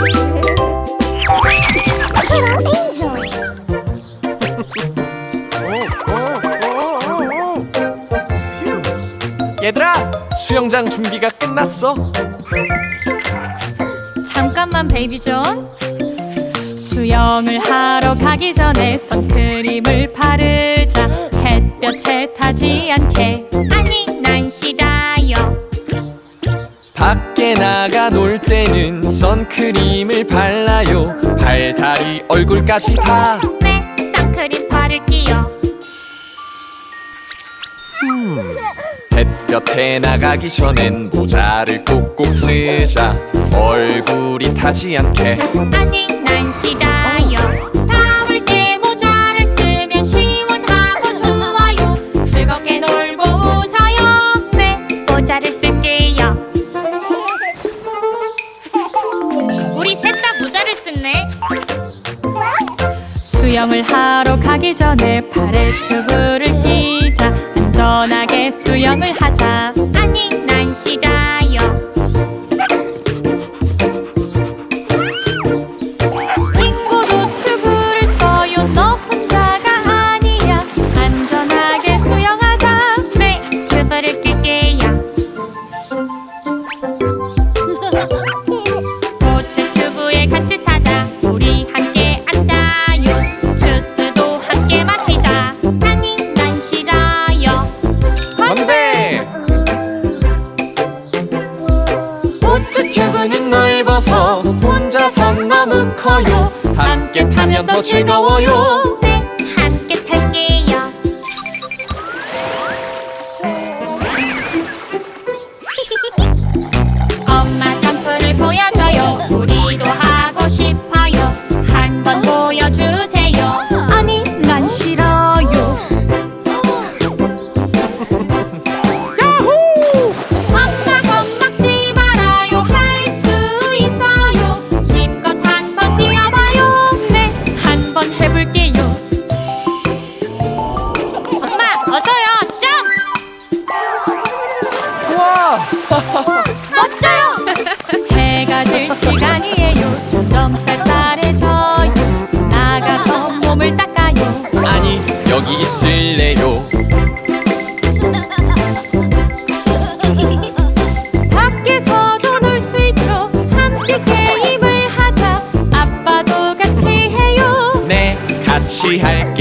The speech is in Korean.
Angel. 얘들아 수영장 준비가 끝났어 잠깐만 베이비 존 수영을 하러 가기 전에 선크림을 바르 밖에 나가 놀 때는 선크림을 발라요. 발, 다리, 얼굴까지 다. 네 선크림 바를게요. 햇볕에 나가기 전엔 모자를 꼭꼭 쓰자. 얼굴이 타지 않게. 아니 난 싫어요. 더울 때 모자를 쓰면 시원하고 좋아요. 즐겁게 놀고 웃어요. 네 모자를 쓸 수영을 하러 가기 전에 발에 튜브 넓어서 혼자선 너무 커요. 함께 타면 더 즐거워요 있을래요? 밖에서도 놀 수 있죠 함께 게임을 하자. 아빠도 같이 해요. 네 같이 할